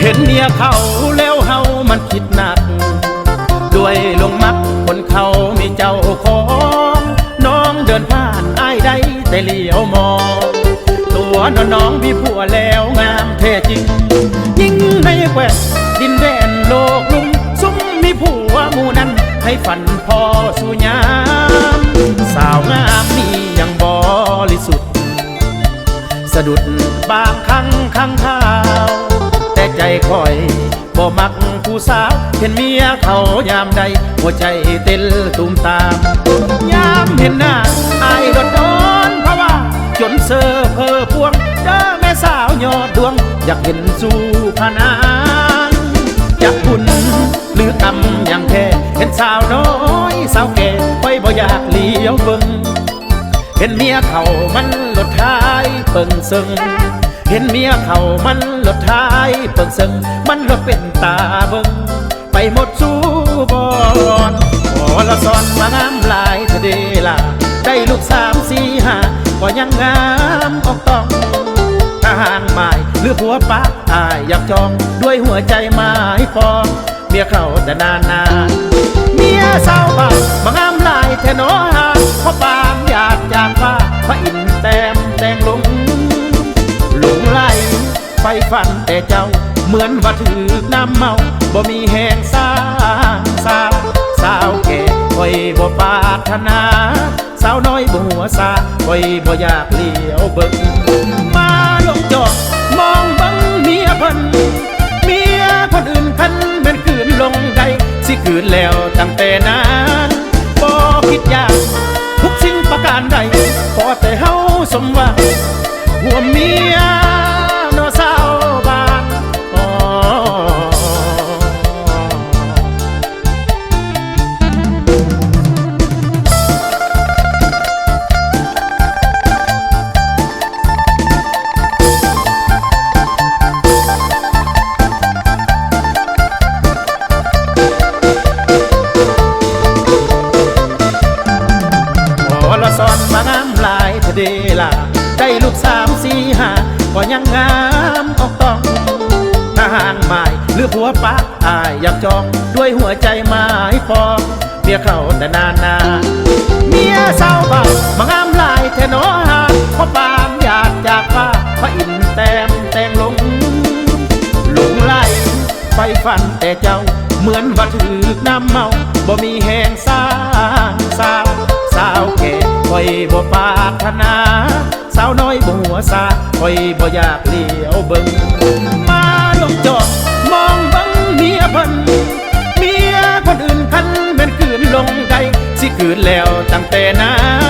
เห็นเมียเขาแล้วเฮามันคิดหนัก ด้วยลงมักคนเขามีเจ้าของ น้องเดินผ่านอ้ายได้แต่เหลียวมอง วน้องน้องมีผัวแล้วงามแท้จริง ยิ่งในแควดินแดนโลกลุ่มซุ้มมีผัวหมู่นั้น ให้ฝันพอสู่ยาม สาวงามนี่ยังบริสุทธิ์สะดุดบางครั้งข้างข้าว แต่ใจคอยบ่มักผู้สาวเห็นเมียเขายามใด หัวใจเต้นตุมตาม ยามเห็นหน้าอายรดร้อ จนเซอเพอพวงเจอแม่สาวยอดดวง อยากเห็นสู่พนางอยากคุณหรือกำอย่างแท้เห็นสาวน้อยสาวแก่คอยบ่อยากเลี้ยวเบิ่งเห็นเมียเขามันหลดท้ายเปิงซึงเห็นเมียเขามันหลดท้ายเปิงซึงมันหลดเป็นตาเบิง ยังงามออกต้องทหารหมายหรือผัวปะอายอยากจองด้วยหัวใจไม้ปองเมียเขาแต่นานนานเมียสาวบ้านมางามลายแทนอหาเพราะปามอยากจากฟ้าพระอินแต้มแดงลงหลงไหลไฟฝันแต่เจ้าเหมือนว่าถือน้ำเมาบ่มีแหงสร้างสาวสาวแก่คอยบ่ปาถนา อยบัวซาคอยบ่อยากเลี้ยวเบิ่งมาลงจอดมองบังเมียเพิ่นเมียคนอื่นคันเป็นคืนลงใดสิคืนแล้วตั้งแต่นั้นบ่คิดอยากทุกสิ่งประการใดขอแต่เฮาสมหวังหัวเมีย ก็ยังงามออกต้องทหารหมายหรือผัวปะอายอยากจองด้วยหัวใจไม้ปองเมียเขาแต่นานนาเมียสาวบ้ามางามลายแทนอหาเพราะปามอยากจากฟ้าพระอินแต้มแต่งลงหลงไหลไฟฝันแต่เจ้าเหมือนว่าถือน้ำเมาบ่มีแหงสร้างสาวสาวแก่คอยบ่ปารถนา สาวน้อยบัวซาคอยบ่อยากเลี้ยวเบิ่งมาลงจอดมองบังเมียเพิ่นเมียคนอื่นคันแม่นคืนลงใดสิคืนแล้วตั้งแต่นั้น